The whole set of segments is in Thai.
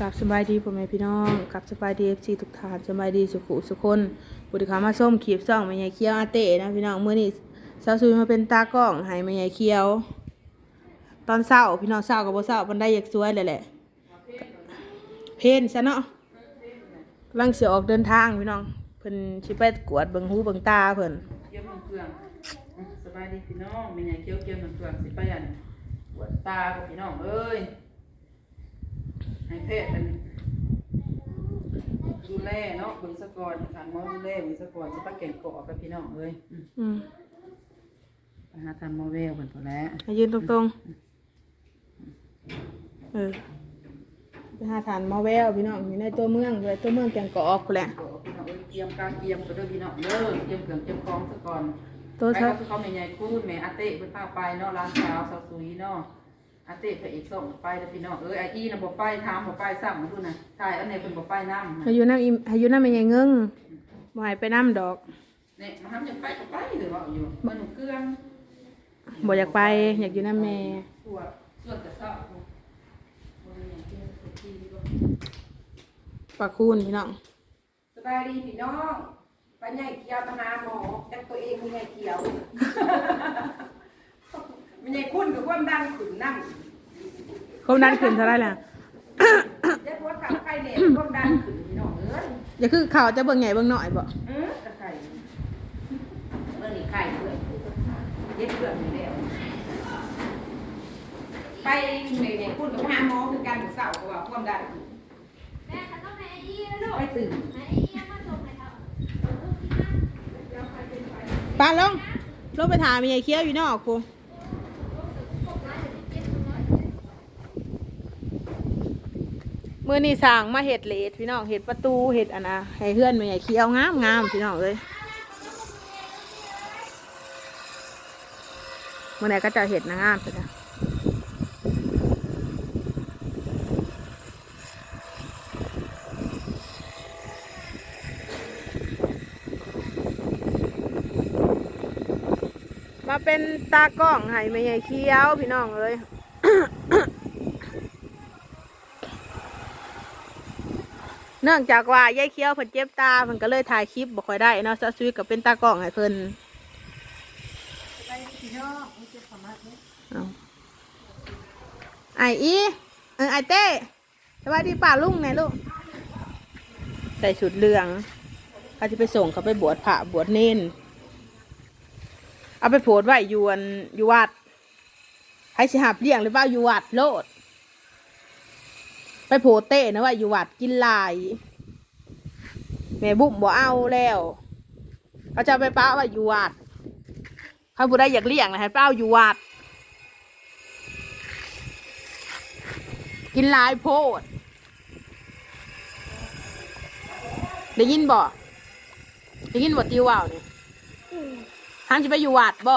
กับสบายดีพ่อแม่พี่น้องกับสบายดีเอฟซีทุกท่านสบายดีสุขุสุคนบุตรขามาส้มขีบซ่องแม่ใหญ่เคี้ยวอาเต้นะพี่น้องเมื้อนี้สาวซุยมาเป็นตากล้องให้แม่ใหญ่เคี้ยว ตอนเช้าพี่น้องเช้ากับบ่เช้ามันได้อยากสวยเลยแหละ เพนซะเนาะกำลังสิออกเดินทางพี่น้องเพิ่นสิไปกวดเบิ่งหูเบิ่งตาเพิ่นเกี่ยวมันเปลืองอืมสบายดีพี่น้องเป็นไงเกี่ยวเกี่ยวมันเปลืองสิไปอันปวดตาพี่น้องเอ้ย ให้แพทย์เป็นดูแลเนาะเบิ่งสะกอนทานหมอดูแลเบิ่งสะกอนสิไปเก่งเกาะกับพี่น้องเอ้ยอืมอืมไปหาทานหมอแววเพิ่นพอแล้วให้ยืนตรงๆ เออไปหาฐานหมอแววพี่น้องอยู่ในตัวเมืองเลยตัวเมืองแกงกอกพู้นแหละเกาะพี่น้องเอ้ยเตรียมการเตรียมก็เด้อพี่น้องเด้อเตรียมเครื่องเตรียมของสะกอนตัวไปซะ กับเขาใหญ่ๆคูณแม่อาเต้เพิ่นพาไปเนาะร้านสาวสาวสุยเนาะ อาเต้พระเอกส่งไปแล้วพี่น้องเอ้ยไอ้อีน่ะบ่ไปถามบ่ไปซ้ำมาดูนะทายอันไหนเพิ่นบ่ไปนำให้อยู่น้ำอิให้อยู่น้ำไม่ใหญ่เงิงบ่ให้ไปน้ำดอกเนี่ยมาทำจะไปก็ไปหรือว่าอยู่มันหนูเครื่องบ่อยากไปอยากอยู่น้ำแม่ตัวส่วนกระสอบบ่มีหยังกินสักทีดีกว่าปากคูนพี่น้องสบายดีพี่น้องไปใหญ่เขียวมาหาหมอจักตัวเองมีใหญ่เขียว มีใหญ่คุ้นกับความดังขึ้นนั่งความดันขึ้นเท่าไหรล่ะเด็กวัดกับไข่เนี่ยความดังขึ้นพี่น้องเอ้ยอย่าคือข่าวจะเบิ่งใหญ่เบิ่งน้อยบ่เออกับไข่เมื่อนี้ไข่ด้วยเย็บเพื่อนอยู่แล้วไปใหญ่คุ้นกับหาหมอคือการเศร้ากับว่าความดันขึ้นแม่ฉันต้องให้ไอ้ยี่นะลูกไปตื่นให้ไอ้ยี่มาส่งให้เขาปานลงลงไปถามมีใหญ่เคี้ยวอยู่นอกกู มื้อนี้สั่งมาเฮ็ดเลดพี่น้องเฮ็ดประตูเฮ็ดอันน่ะให้เฮือนแม่ใหญ่เคี้ยวงามงามพี่น้องเอ้ยมื้อไหนก็จะเฮ็ดนะงามซะจ้ะมาเป็นตากล้องให้แม่ใหญ่เคี้ยวพี่น้องเอ้ย เนื่องจากว่ายายเคี้ยวเพิ่นเจ็บตาเพิ่นก็เลยถ่ายคลิปบ่ค่อยได้เนาะซะซุยก็เป็นตากล้องให้เพิ่นเอาไออีเออไอเต้สวัสดีป้าลุงไงลูกใส่ชุดเหลืองเขาจะไปส่งเขาไปบวชพระบวชเน้นเอาไปโพดไว้ยวนอยู่วัดให้สิหับเลี้ยงหรือว่าอยู่วัดโลด ไปโพดเต้นะว่าอยู่วัดกินหลาย แม่บุ้มบ่เอาแล้ว เขาจะเอาไปป้าไว่าอยู่วัดเขาผู้ใดอยากเลี้ยงนะให้ป้าเอาอยู่วัด กินหลายโพด ได้ยินบ่ได้ยินบ่ติวว่าวนี่ห้ามจะไปอยู่วัดบ่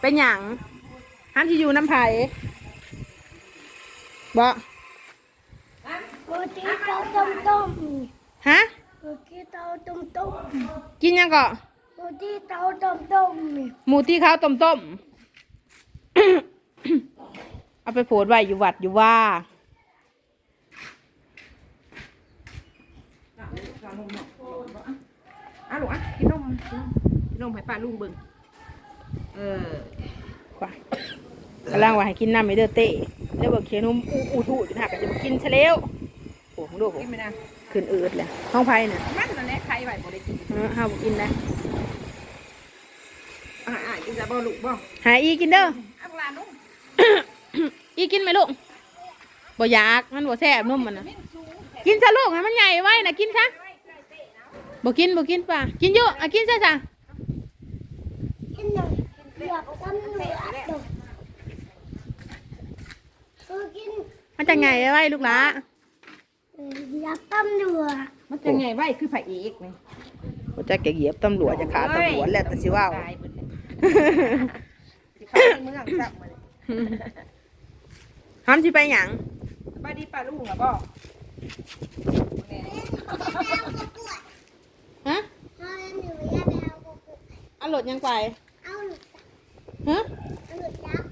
เป็นหยังห้ามจะอยู่น้ำไผ่บ่ โรตีเตาต้มต้มฮะโรตีเตาต้มต้มกินหยังก็โรตีเตาต้มต้มหมูที่ข้าวต้มต้มเอาไปโพดไว้อยู่วัดอยู่ว่าอะลูกอะกินนมกินนมให้ป้าลุงเบิ่งเออว่ากำลังว่าให้กินน้ำไม่เด้อเต้แล้วบอกเขียนนมอู้อู้ทูดอยู่นะก็จะมากินซะแล้ว โอ้โหดูโหกินไหมนะขึ้นอืดเลยห้องไผ่น่ะมันนั่นแหละไข่ไว้บ่ได้กินเออห้ามกินนะอ่าอ่ากินจะบ่ลูกบ่หาอีกินเด้ออักลานุ่มอีกินไหมลูกบ่อยากมันบ่แซ่บนุ่มมันนะกินซะลูกให้มันใหญ่ไว้นะกินซะบ่กินบ่กินป่ะกินเยอะอะกินซะจ้ะกินหน่อยอยากต้มหน่อยอะดอกเออกินมันจะใหญ่ไว้ลูกหละอ ยากต้มหน่อยมันจะไงไว้คือไผ่เอกนี่บ่จะแกเหยียบตำรวจจะขาตำรวจแล้วแต่สิว่าตายเบิดเลยสิเข้าในเมืองซักมาเลยห้ามสิไปหยังสบายดีป้าลุงเหรอบ่แม่ฮะเอาหนูอยากไปเอากุ๊กเอารถยังไปเอาหนูฮะเอาหนูจัก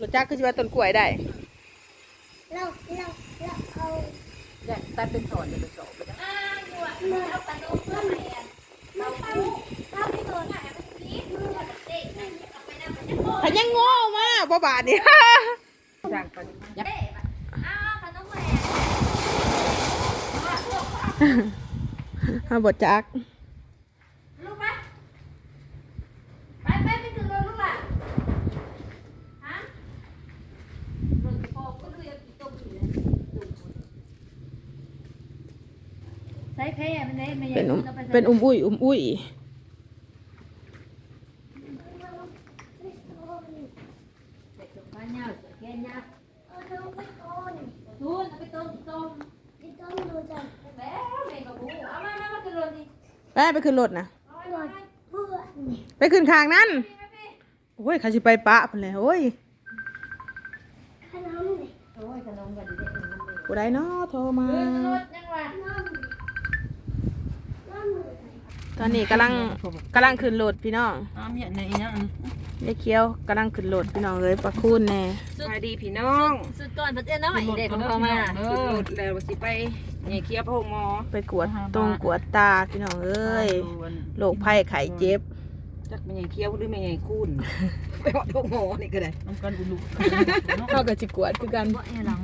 รถจักรคือสิว่าต้นกล้วยได้ เราเราเราเอา ตัดเป็นตอนเดี๋ยวไปสอบไปนะเมื่อเอาเพื่อนมาเราเราไปโดนไหนมันพีดมือเด็กนั่นเอาไปนั่งงโอ้พะยังโง่มากบ่บาทนี่จ้างไปยับเด็กอ้าหวนฮาบดจักไปไปไปไปถึงรถลูกล่ะฮะรถพ่อก็ดูยังกี่ต้มอยู่เลยใส่แพ้มันได้ไม่ เป็นอุ้มเป็นอุ้มอุ้ยอุ้มอุ้ยเด็กบ้านเน่าแก่เน่าเอาน้องไปต้นทุนเอาไปต้มต้มไปต้มดูจ้ะแล้วแม่ก็บูเอามามามาขึ้นรถดิไปไปขึ้นรถนะรถเพื่อนไปขึ้นข้างนั้นโอ้ยเขาสิไปปะเพิ่นเลยโอ้ยขนมนี่โอ้ยขนมกันดีเด็กขนมเด็กผู้ใดเนาะโทรมา ขึ้นรถยังวะน้ำน้ำมือ ตอนนี้กำลังกำลังขึ้นรถพี่น้องอ้าวเมียในอีหยังยายเคี้ยวกำลังขึ้นรถพี่น้องเอ้ยประคุณแน่สวัสดีพี่น้องสุดก่อนเพื่อนน้อยเด็กของเขามาเออแล้วสิไปใหญ่เคียบพงหมอไปกวดตรงกวดตาพี่น้องเอ้ยโรคภัยไข้เจ็บจักไม่ใหญ่เคี้ยวหรือไม่ใหญ่คูนไปหอดพงหมอนี่ก็ได้น้ำกันอุลุเขาก็สิกวดคือกันบ่ไอ้หลัง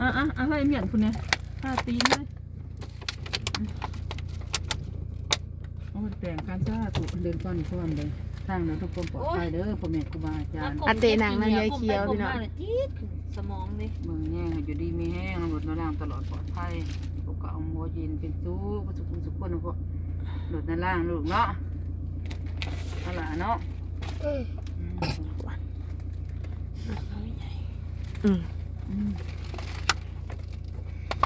อะอะอะเฮ้ยเมียนคุณเนี่ยห้าตีนเลย แต่งการซ่าถูเดินก้อนก้อนเลยทางนั้นทุกคนปลอดภัยเด้อพ่อแม่ครูบาอาจารย์จี๊ดสมองนี่เมืองแย่อยู่ดีมีแห้งหลุดนาล่างตลอดปลอดภัยพวกก็เอาหัวเย็นเป็นสู้ประสุขสุขคนพวกหลุดนาล่างลูกเนาะเอาล่ะเนาะอืม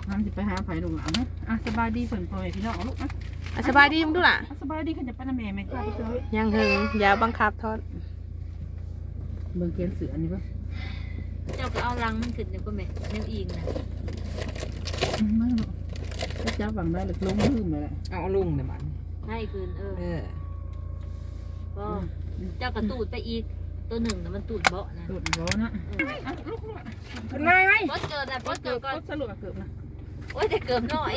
น้ำสิไปหาไผ่ลูกหลานนะอะสบายดีเพิ่นพ่อแม่พี่น้องลูกนะ อะสบายดีมึงดูล่ะอะสบายดีขึ้นจะไปน้ำแม่แม่กล้าไปเจอยังหึงอย่าบังคับทอดเมืองเกียนเสืออันนี้ปะเจ้าก็เอาลังมันขึ้นเดี๋ยวก็แม่นิ้วอิงนะอืมไม่หรอกถ้าจับบังได้เลยลงลืมเลยแหละเอาลุงเนี่ยมันให้คืนเออเออก็เจ้ากระตูดไปอีก ตัวหนึ่งนะมันตูดเบาะนะหลุดบ่นะอะลูกลูกขึ้นมาไหมปดเกิดนะปดเกิเกิดดก็ก่อน สรุปเกิดนะ โอ้ยจะเกิดหน่อย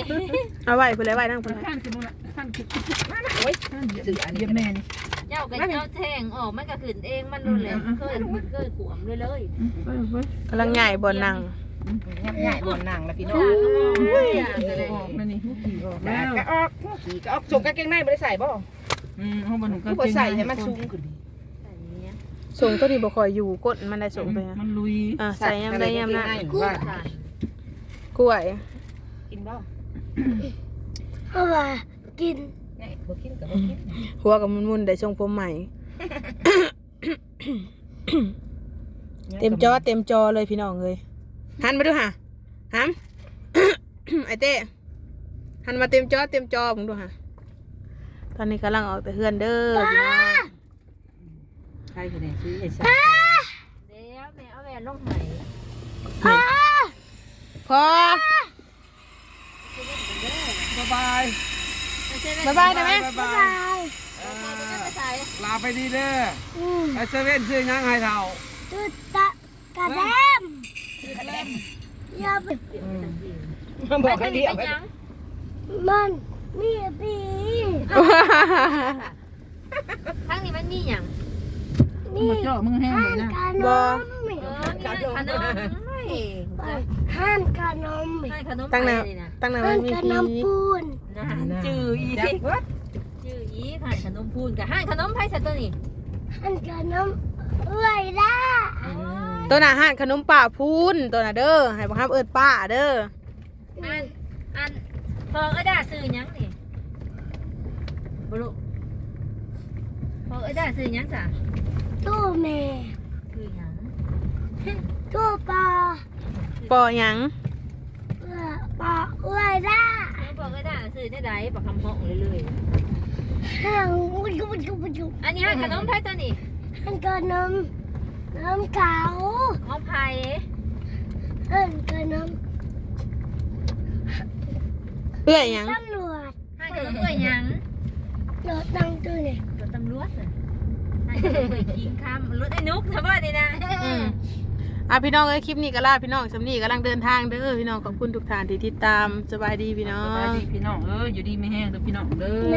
เอาไว้เพื่ออะไรไว้นั่งเพื่ออะไรขั้นสิมึงละขั้นคิดคิดคิดมาโอ้ยขั้นเสืออันนี้แม่นี่เจ้ากับเจ้าแทงออกมันก็ขึ้นเองมันรุนแรงเคยมันเคยขวมเลยเลยไปไปกำลังใหญ่บนนั่งยับใหญ่บนนั่งแล้วพี่น้องออกนะนี่หุบขี่ออกแล้วก็ออกขี่ก็ออกส่งกางเกงในไม่ได้ใส่บ่อืมห้องบรรทุกก็บ่ใส่ให้มันสูงขึ้นส่งตัวนี้บ่คอยอยู่กดมันได้ส่งไปอะมันลุยอะใส่ยำได้ยำนะว่ากล้วย กินบ่เพราะว่ากินนี่บ่กินก็บ่กินหัวกับมุนๆได้ทรงผมใหม่ เต็มจอเต็มจอเลยพี่น้องเลยหันมาดูฮะหันไอเต้หันมาเต็มจอเต็มจอมึงดูฮะตอนนี้กำลังออกแต่เฮือนเด้อพี่น้องใครคะแนนซื้อไอ้สัสเดี๋ยวแม่เอาแหวนลงไหนพอ บ๊ายบายบ๊ายบายได้ไหม บ๊ายบายไปใส่ลาไปดีเด้ออืมไอ้เซเว่นซื้อยังให้เท่าตุดตะกระเดมอย่าไปมันบอกให้เดียวไปยังมันมีปีทั้งนี้มันมีอย่างมีมึงเจาะมึงแห้งห้าเลยนนะขนบ่มเออมีขนม ห้านขนมให้ขนมตั้งไปน้เลยนะำตั้งน้ำห้ามันนมีขพีนมปูนนะจืออีจับเบิดจืออีขายขนมพูนกับห้างขนมไผ่สัตว์ตัวนี้ห้านขนมเอื้อยล่าตัวน่ะห่านขนมป่าพูนตัวน่ะเด้อให้บังคับเอิดป้าเด้ออันอันพอเอ้ด้าซื้อยังนี่บลุพอเอ้ด้าซื้อยังจ้ะตู้แม่ซื้อยังตู้ปลา ปอหยังเอื้อปลาเอื้อยล่าพอเอ้ด้าซื้อได้ไดปากคำห้องเลยเลยห้างวุ้ยวุ้ยวุ้ยวุ้ยอันนี้ห้างขนมไผ่ตัวนี้ห้านขนมน้ำขาวห้องไผ่ห้านขนมเอื้อยหยังตำรวจห้างขนมเอ้ยยังรถตั้งตู้เนี่ยรถตำรวจน่ะห้างขนมเอ้ยกิงคำรถไอ้นุกทำว่าดีนะ อืมอะพี่น้องเอ้ยคลิปนี้ก็ลาพี่น้องสำนีกำลังเดินทางเด้อพี่น้องขอบคุณทุกท่านที่ติดตามสบายดีพี่น้อสบายงดีพี่น้องเอ้ยอยู่ดีไม่แห้งเด้อพี่น้องเด้อ